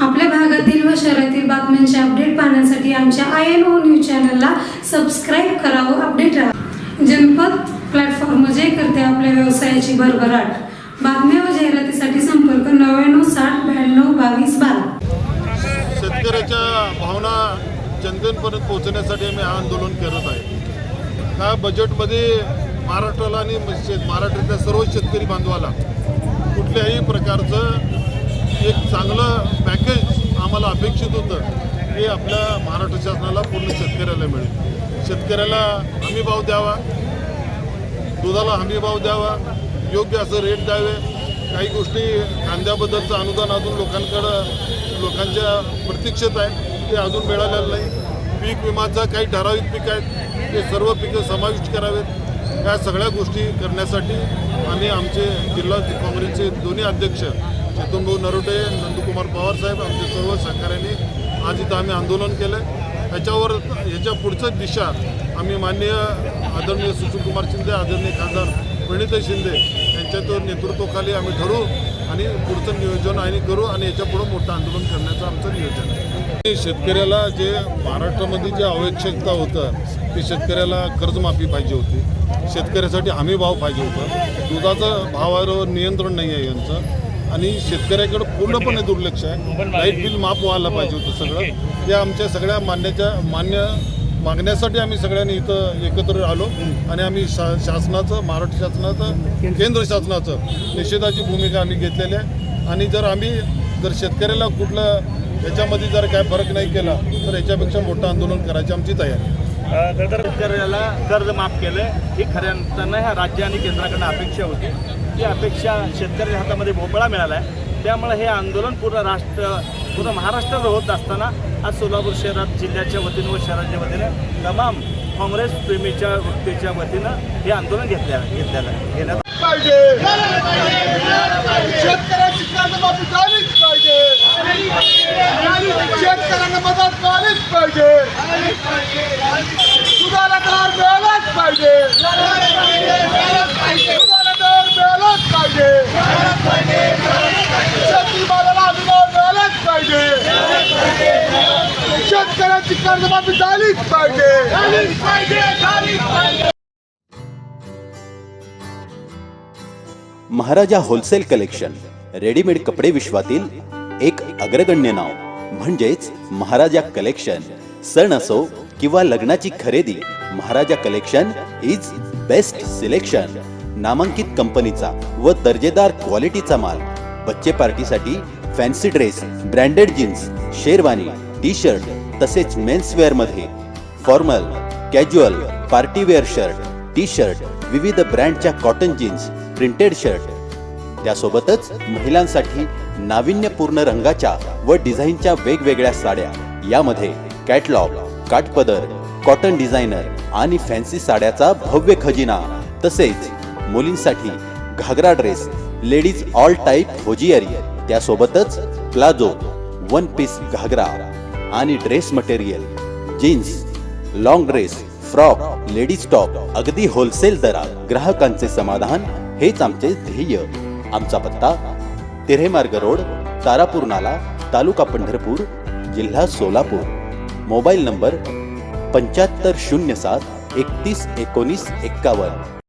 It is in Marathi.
आपल्या भागातील व शहरातील बातम्यांचे अपडेट पाहण्यासाठी आमच्या आय एन ओ न्यूज चॅनलला सबस्क्राईब करावं अपडेट राहा. जनपद प्लॅटफॉर्म जे करते आपल्या व्यवसायाची भरभराट. बातम्या व जाहिरातीसाठी संपर्क नव्याण्णव साठ ब्याण्णव बावीस बारा. शेतकऱ्याच्या भावना जनतेपर्यंत पोहोचण्यासाठी आम्ही आंदोलन करत आहे. ह्या बजेटमध्ये महाराष्ट्राला आणि शेत महाराष्ट्रातल्या सर्व शेतकरी बांधवाला कुठल्याही प्रकारचं एक चांगलं पॅकेज आम्हाला अपेक्षित होतं. हे आपल्या महाराष्ट्र शासनाला पूर्ण शेतकऱ्याला मिळेल. शेतकऱ्याला हमी भाव द्यावा. दुधाला हमी भाव द्यावा. योग्य असं रेट द्यावे. काही गोष्टी कांद्याबद्दलचं अनुदान अजून लोकांकडं लोकांच्या प्रतीक्षेत आहे. ते अजून मिळालेलं नाही. पीक विमाचा काही ठराविक पीक आहेत. ते सर्व पिकं समाविष्ट करावेत. या सगळ्या गोष्टी करण्यासाठी आम्ही आमचे जिल्हा काँग्रेसचे दोन्ही अध्यक्ष चेतनभाऊ नरोटे नंदकुमार पवार साहेब आमचे सर्व सहकाऱ्यांनी आज इथं आम्ही आंदोलन केलं आहे ह्याच्यावर ह्याच्या पुढचं दिशा आम्ही माननीय आदरणीय सुशीलकुमार शिंदे आदरणीय खासदार प्रणित शिंदे यांच्या नेतृत्वाखाली आम्ही ठरवू आणि पुढचं नियोजन आणि करू आणि याच्यापुढं मोठं आंदोलन करण्याचं आमचं नियोजन आहे. शेतकऱ्याला जे महाराष्ट्रामध्ये जे आवश्यकता होतं ते शेतकऱ्याला कर्जमाफी पाहिजे होती. शेतकऱ्यासाठी हमी भाव पाहिजे होतं. दुधाचं भावावर नियंत्रण नाही आहे यांचं. आणि शेतकऱ्याकडे पूर्णपणे दुर्लक्ष आहे. लाइट बिल माफ व्हायला पाहिजे होतं सगळं. ते आमच्या सगळ्या मान्याच्या मान्य मागण्यासाठी आम्ही सगळ्यांनी इथं एकत्र आलो. आणि आम्ही शा शासनाचं महाराष्ट्र शासनाचं केंद्र शासनाचं निषेधाची भूमिका आम्ही घेतलेली आहे. आणि जर आम्ही जर शेतकऱ्याला कुठलं याच्यामध्ये जर काय फरक नाही केला तर याच्यापेक्षा मोठं आंदोलन करायची आमची तयारी आहे. शेतकऱ्याला कर्ज माफ केलं ही खऱ्या अर्थानं ह्या राज्य आणि केंद्राकडनं अपेक्षा होती. ती अपेक्षा शेतकऱ्याच्या हातामध्ये भोपळा मिळाला आहे. त्यामुळे हे आंदोलन पूर्ण राष्ट्र पूर्ण महाराष्ट्रात होत असताना आज सोलापूर शहरात जिल्ह्याच्या वतीनं व शहराच्या वतीनं तमाम काँग्रेस प्रेमीच्या व्यक्तीच्या वतीनं हे आंदोलन घेतल्या घेतलेलं आहे. घेण्यात पाहिजे. शेतकऱ्यांना मदत पाहिजे. मिळालाच पाहिजे दुधाला दर मिळालाच पाहिजे शेतीमालाला हमीभाव मिळालाच पाहिजे शेतकऱ्याची कर्जमाफी झालीच पाहिजे महाराजा होलसेल कलेक्शन रेडीमेड कपडे विश्वातील एक अग्रगण्य नाव. म्हणजेच महाराजा कलेक्शन. सण असो किंवा लग्नाची खरेदी Maharaja collection is best selection नामांकित कंपनीचा व दर्जेदार क्वालिटीचा माल. बच्चे पार्टीसाठी fancy dress branded jeans sherwani T shirt तसेच मेन्सवेअरमध्ये formal casual partywear shirt T shirt विविध ब्रँडच्या कॉटन जीन्स प्रिंटेड शर्ट. त्यासोबतच महिलांसाठी नाविन्यपूर्ण रंगाच्या व डिझाईनच्या वेगवेगळ्या साड्या. यामध्ये कॅटलॉग काटपदर कॉटन डिझायनर आणि फॅन्सी साड्याचा भव्य खजिना. तसेच मुलींसाठी ghagra dress ladies all type hosiery. त्यासोबतच प्लाझो वन पीस घागरा. आणि dress material jeans long dress frock ladies top अगदी होलसेल दरात ग्राहकांचे समाधान हेच आमचे ध्येय. आमचा पत्ता तिरेमार्ग रोड तारापूर नाला तालुका पंढरपूर जिल्हा सोलापूर. मोबाईल नंबर पंच्याहत्तर शून्य सात एकतीस एकोणीस एक्कावन्न.